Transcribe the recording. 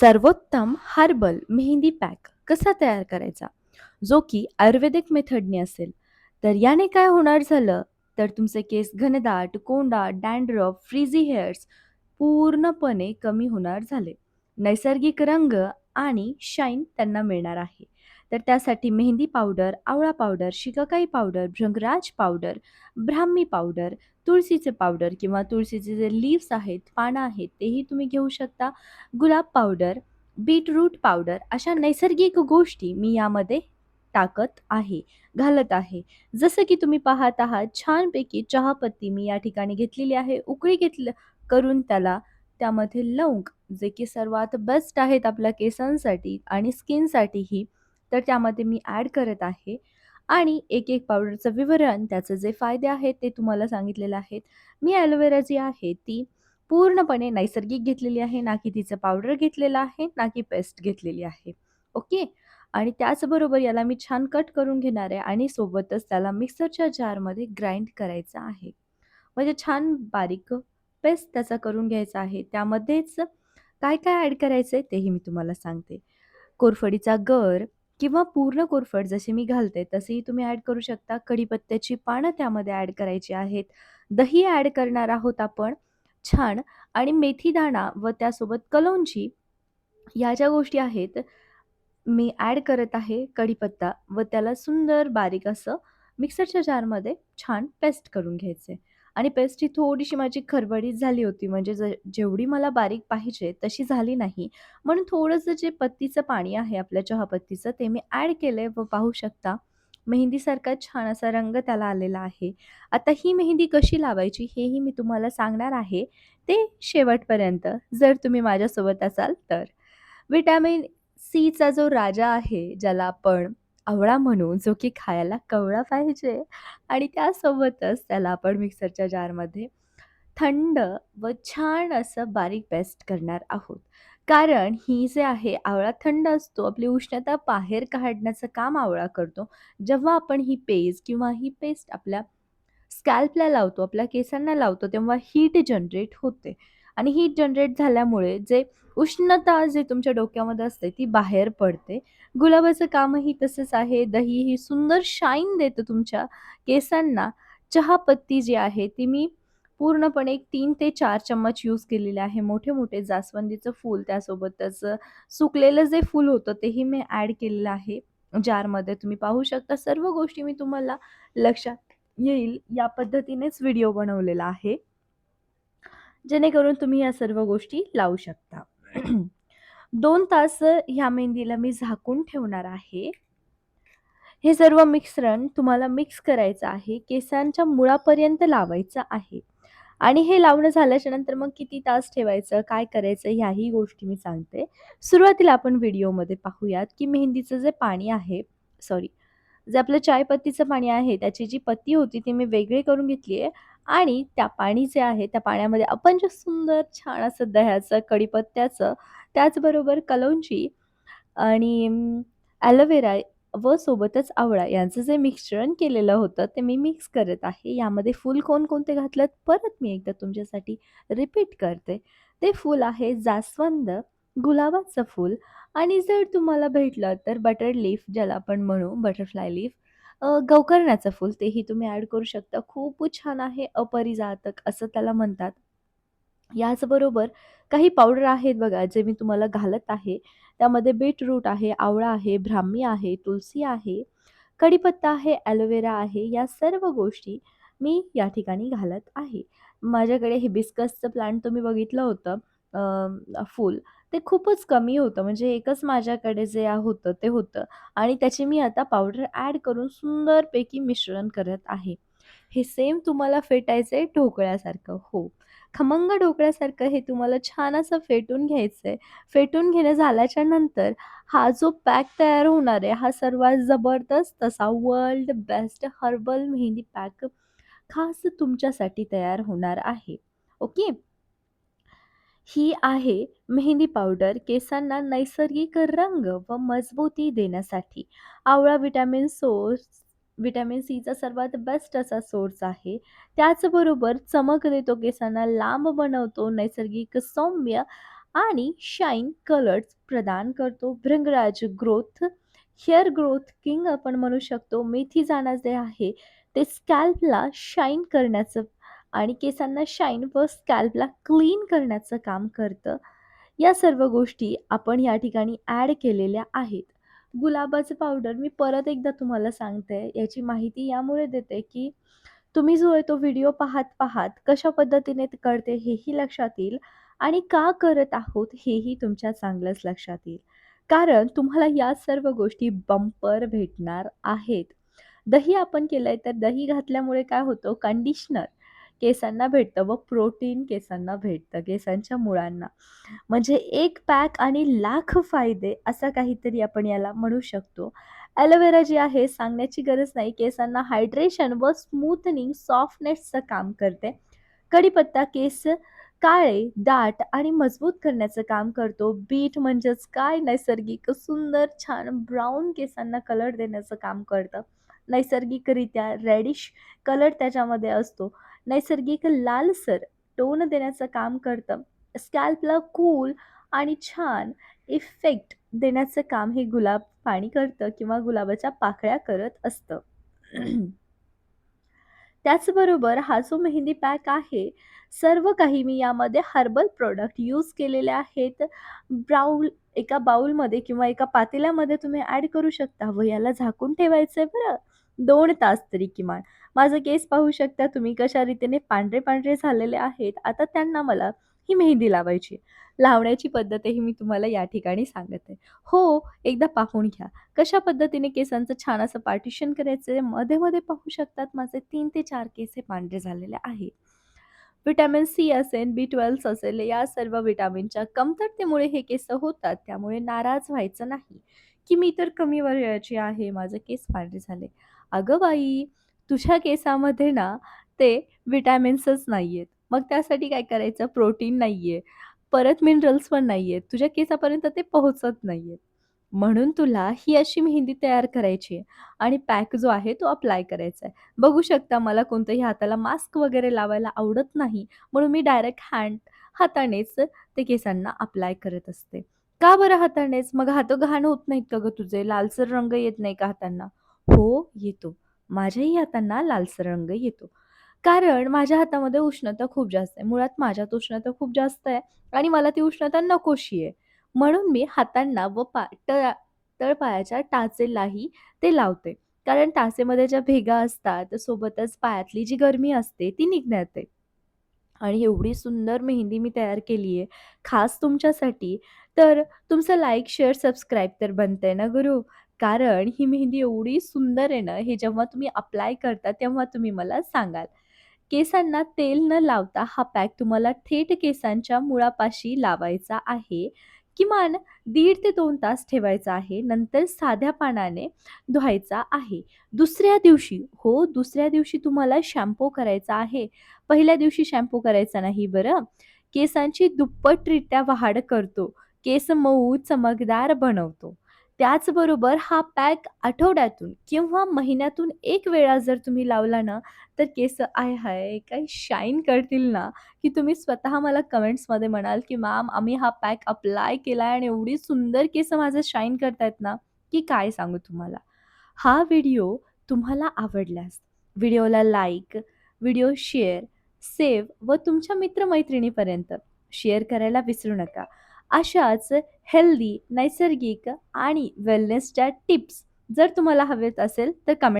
सर्वोत्तम herbal mehndi pack कसा तयार करायचा? जो की आयुर्वेदिक मेथडने असेल. तर याने काय होणार झालं? तर तुमचे केस घनदाट कोंडाट डँड्रफ फ्रीझी हेअर्स पूर्णपणे कमी होणार झाले. नैसर्गिक रंग आणि शाईन त्यांना मिळणार आहे. तर त्यासाठी मेहंदी पावडर आवळा powder shikakai powder bhringraj powder brahmi powder तुळशीचे पावडर किंवा तुळशीचे जे लीव्स आहेत पानं आहेत तेही तुम्ही घेऊ शकता. गुलाब पावडर बीटरूट पावडर अशा नैसर्गिक गोष्टी मी यामध्ये टाकत आहे घालत आहे. जसं की तुम्ही पाहत आहात छानपैकी चहापत्ती मी या ठिकाणी घेतलेली आहे. उकळी घेतलं करून त्याला त्यामध्ये लवंग जे की सर्वात बेस्ट आहेत आपल्या केसांसाठी आणि स्किनसाठीही तर त्यामध्ये मी ॲड करत आहे. आणि एक एक पावडरचं विवरण त्याचे जे फायदे आहेत ते तुम्हाला सांगितलेलं आहेत. मी ॲलोवेरा जी आहे ती पूर्णपणे नैसर्गिक घेतलेली आहे. ना की तिचं पावडर घेतलेलं आहे ना की पेस्ट घेतलेली आहे. ओके? आणि त्याचबरोबर याला मी छान कट करून घेणार आहे आणि सोबतच त्याला मिक्सरच्या जारमध्ये ग्राइंड करायचं आहे. म्हणजे छान बारीक पेस्ट त्याचा करून घ्यायचा आहे. त्यामध्येच काय काय ॲड करायचं आहे तेही मी तुम्हाला सांगते. कोरफडीचा गर किंवा पूर्ण कोरफड जशी मी घालते तसेही तुम्ही ॲड करू शकता. कढीपत्त्याची पानं त्यामध्ये ॲड करायची आहेत. दही ॲड करणार आहोत आपण. छान. आणि मेथी दाणा व त्यासोबत कलौंजी या ज्या गोष्टी आहेत मी ॲड करत आहे कढीपत्ता व त्याला सुंदर बारीक असं मिक्सरच्या जारमध्ये छान पेस्ट करून घ्यायचे. आणि पेस्ट ही थोडीशी माझी खरबडीत झाली होती. म्हणजे ज जेवढी मला बारीक पाहिजे तशी झाली नाही. म्हणून थोडंसं जे पत्तीचं पाणी आहे आपल्या चहापत्तीचं ते मी ॲड केलं आहे व पाहू शकता. मेहंदीसारखा छान असा रंग त्याला आलेला आहे. आता ही मेहंदी कशी लावायची हेही मी तुम्हाला सांगणार आहे. ते शेवटपर्यंत जर तुम्ही माझ्यासोबत असाल तर. विटॅमिन सीचा जो राजा आहे ज्याला आपण आवळा म्हणू जो की खायला कवळा पाहिजे आणि त्यासोबतच त्याला आपण मिक्सरच्या जारमध्ये थंड व छान असं बारीक पेस्ट करणार आहोत. कारण ही जे आहे आवळा थंड असतो आपली उष्णता बाहेर काढण्याचं काम आवळा करतो. जेव्हा आपण ही पेस्ट किंवा ही पेस्ट आपल्या स्कॅल्पला लावतो आपल्या केसांना लावतो तेव्हा हीट जनरेट होते. आणि हीट जनरेट झाल्यामुळे जे उष्णता जे तुमच्या डोक्यामध्ये असते ती बाहेर पडते. गुलाबाचं कामही तसंच आहे. दही ही सुंदर शाईन देतं तुमच्या केसांना. चहापत्ती जी आहे ती मी पूर्णपणे एक तीन ते चार चम्मच यूज केलेले आहे. मोठे मोठे जास्वंदीचं फूल त्यासोबतच सुकलेलं जे फूल होतं तेही मी ॲड केलेलं आहे. जारमध्ये तुम्ही पाहू शकता. सर्व गोष्टी मी तुम्हाला लक्षात येईल. या पद्धतीनेच व्हिडिओ बनवलेला आहे. जेणेकरून तुम्ही या सर्व गोष्टी लावू शकता. दोन तास ह्या मेहंदीला मी झाकून ठेवणार आहे. हे सर्व मिश्रण तुम्हाला मिक्स करायचं आहे केसांच्या मुळापर्यंत लावायचं आहे. आणि हे लावणं झाल्याच्यानंतर मग किती तास ठेवायचं काय करायचं ह्याही गोष्टी मी सांगते. सुरुवातीला आपण व्हिडिओमध्ये पाहूयात की मेहंदीचं जे पाणी आहे सॉरी जे आपलं चायपत्तीचं पाणी आहे त्याची जी पत्ती होती ती मी वेगळी करून घेतली आहे आणि त्या पाणी जे आहे त्या पाण्यामध्ये आपण जे सुंदर छान असं दह्याचं कढीपत्त्याचं त्याचबरोबर कलौंजी आणि ॲलोवेरा व सोबतच आवळा यांचं जे मिश्रण केलेलं होतं ते मी मिक्स करत आहे. यामध्ये फूल कोणकोणते घातलं परत मी एकदा तुमच्यासाठी रिपीट करते. ते फूल आहे जास्वंद गुलाबाचं फूल आणि जर तुम्हाला भेटलं तर बटर लीफ ज्याला आपण म्हणू बटरफ्लाय लीफ अ, फूल तेही तुम्ही ॲड करू शकता. खूप छान आहे अपरिजातक असं त्याला म्हणतात. याचबरोबर काही पावडर आहेत बघा जे मी तुम्हाला घालत आहे. त्यामध्ये बीटरूट आहे आवळा आहे ब्राह्मी आहे तुलसी आहे कढीपत्ता आहे ॲलोवेरा आहे या सर्व गोष्टी मी या ठिकाणी घालत आहे. माझ्याकडे हिबिस्कसचं प्लांट तुम्ही बघितलं होतं अ, फूल. ते खूपच कमी होतं. म्हणजे एकच माझ्याकडे जे आ- होतं ते होतं. आणि त्याची मी आता पावडर ॲड करून सुंदरपैकी मिश्रण करत आहे. हे सेम तुम्हाला फेटायचं आहे ढोकळ्यासारखं. हो. खमंग ढोकळ्यासारखं हे तुम्हाला छान असं फेटून घ्यायचं आहे. फेटून घेणं झाल्याच्यानंतर हा जो पॅक तयार होणार आहे हा सर्वात जबरदस्त असा world best herbal mehndi pack खास तुमच्यासाठी तयार होणार आहे. ओके? ही आहे मेहंदी पावडर केसांना नैसर्गिक रंग व मजबूती देण्यासाठी आवळा विटॅमिन सोर्स विटॅमिन सीचा सर्वात बेस्ट असा सोर्स आहे त्याचबरोबर चमक देतो केसांना लांब बनवतो नैसर्गिक सौम्य आणि शाईन कलर्स प्रदान करतो. Bhringraj growth, hair growth king आपण म्हणू शकतो. मेथी जाणं जे आहे ते स्कॅल्पला शाईन करण्याचं आणि केसांना शाईन व स्कॅल्पला क्लीन करण्याचं काम करतं. या सर्व गोष्टी आपण या ठिकाणी ॲड केलेल्या आहेत. गुलाबाचं पावडर मी परत एकदा तुम्हाला सांगते. याची माहिती यामुळे देते, की तुम्ही जो आहे तो व्हिडिओ पाहत-पाहत कशा पद्धतीने करते हेही लक्षात येईल आणि का करत आहोत हेही तुमच्या चांगलंच लक्षात येईल. कारण तुम्हाला या सर्व गोष्टी बंपर भेटणार आहेत. दही आपण केलंय तर दही घातल्यामुळे काय होतं कंडिशनर केसांना भेटतं व प्रोटीन केसांना भेटतं, केसांच्या मुळांना. म्हणजे एक पॅक आणि लाख फायदे असा काहीतरी आपण याला म्हणू शकतो. ॲलोवेरा जी आहे सांगण्याची गरज नाही. केसांना हायड्रेशन व स्मूथनिंग, सॉफ्टनेसचं काम करते. कढीपत्ता केस काळे, दाट आणि मजबूत करण्याचं काम करतो. बीट म्हणजेच काय नैसर्गिक सुंदर छान ब्राऊन केसांना कलर देण्याचं काम करतं. नैसर्गिकरित्या रेडिश कलर त्याच्यामध्ये असतो. नैसर्गिक लालसर टोन देण्याचं काम करतं. स्कॅल्पला कूल आणि छान इफेक्ट देण्याचं काम हे गुलाब पाणी करतं किंवा गुलाबाच्या पाकळ्या करत असतं. त्याचबरोबर हा जो मेहंदी पॅक आहे, सर्व काही मी यामध्ये हर्बल प्रोडक्ट यूज केलेले आहेत. ब्राऊल एका बाऊलमध्ये किंवा एका पातेल्यामध्ये तुम्ही ॲड करू शकता व याला झाकून ठेवायचं आहे बरं दोन तास तरी किमान. माझं केस पाहू शकता तुम्ही कशा रीतीने पांढरे-पांढरे झालेले आहेत. आता त्यांना मला ही मेहंदी लावायची आहे. लावण्याची पद्धतही मी तुम्हाला या ठिकाणी सांगत आहे. हो, एकदा पाहून घ्या. कशा पद्धतीने केसांचं छान असं पार्टिशन करायचं मध्ये-मध्ये पाहू शकतात माझे तीन ते चार केस हे पांढरे झालेले आहेत. व्हिटॅमिन सी असेल, बी12 असेल या सर्व व्हिटॅमिनच्या कमतरतेमुळे हे केस होतात. त्यामुळे नाराज व्हायचं नाही, की मी तर कमी वयाची आहे, माझं केस पांढरे झाले. अगं बाई, तुझ्या केसामध्ये ना ते व्हिटॅमिन्सच आहेत मग त्यासाठी काय करायचं प्रोटीन नाही आहे परत मिनरल्स पण नाही आहेत तुझ्या केसापर्यंत ते पोहोचत नाही आहेत म्हणून तुला ही अशी मेहंदी तयार करायची आहे आणि पॅक जो आहे तो अप्लाय करायचा आहे. बघू शकता मला कोणतंही हाताला मास्क वगैरे लावायला आवडत नाही. म्हणून मी डायरेक्ट हँड हातानेच ते केसांना अप्लाय करत असते. का बरं हातानेच? मग हात घाण होत नाहीत का गं तुझे? लालसर रंग येत नाही का हातांना? हो, येतो. माझ्याही हातांना लालसर रंग येतो. कारण माझ्या हातामध्ये उष्णता खूप जास्त आहे. मुळात माझ्यात उष्णता खूप जास्त आहे आणि मला ती उष्णता नकोशी आहे. म्हणून मी हातांना व पा तळा तळपायाच्या टाचेलाही ते लावते. कारण टाचेमध्ये ज्या भेगा असतात, सोबतच पायातली जी गरमी असते ती निघण्याते. आणि एवढी सुंदर मेहंदी मी तयार केली आहे, खास तुमच्यासाठी. तर तुमचं लाईक, शेअर, सबस्क्राईब तर बनतंय ना गुरु. कारण ही मेहंदी एवढी सुंदर आहे ना, हे जेव्हा तुम्ही अप्लाय करता तेव्हा तुम्ही मला सांगाल. केसांना तेल न लावता हा पॅक तुम्हाला थेट केसांच्या मुळापाशी लावायचा आहे. किमान 1.5 ते 2 तास ठेवायचा आहे. नंतर साध्या पाण्याने धुवायचा आहे. दुसऱ्या दिवशी हो, दुसऱ्या दिवशी तुम्हाला शॅम्पू करायचा आहे. पहिल्या दिवशी शॅम्पू करायचा नाही बरं. केसांची दुप्पटरित्या वाढ करतो. केस मऊ, चमकदार बनवतो. त्याचबरोबर हा पॅक आठवड्यातून किंवा महिन्यातून एक वेळा जर तुम्ही लावला ना, तर केस आय-हाय! काय शाईन करतील ना, की तुम्ही स्वतः मला कमेंट्समध्ये म्हणाल, की "मॅम आम्ही हा पॅक अप्लाय केला आहे आणि एवढी सुंदर केस माझं शाईन करतायत ना, की काय सांगू तुम्हाला." हा व्हिडिओ तुम्हाला आवडल्यास व्हिडिओला लाईक, व्हिडिओ शेअर, सेव्ह व तुमच्या मित्रमैत्रिणीपर्यंत शेअर करायला विसरू नका. अशाच हेल्दी, नैसर्गिक आणि वेलनेसच्या टिप्स जर तुम्हाला हवेत असेल तर कमेंट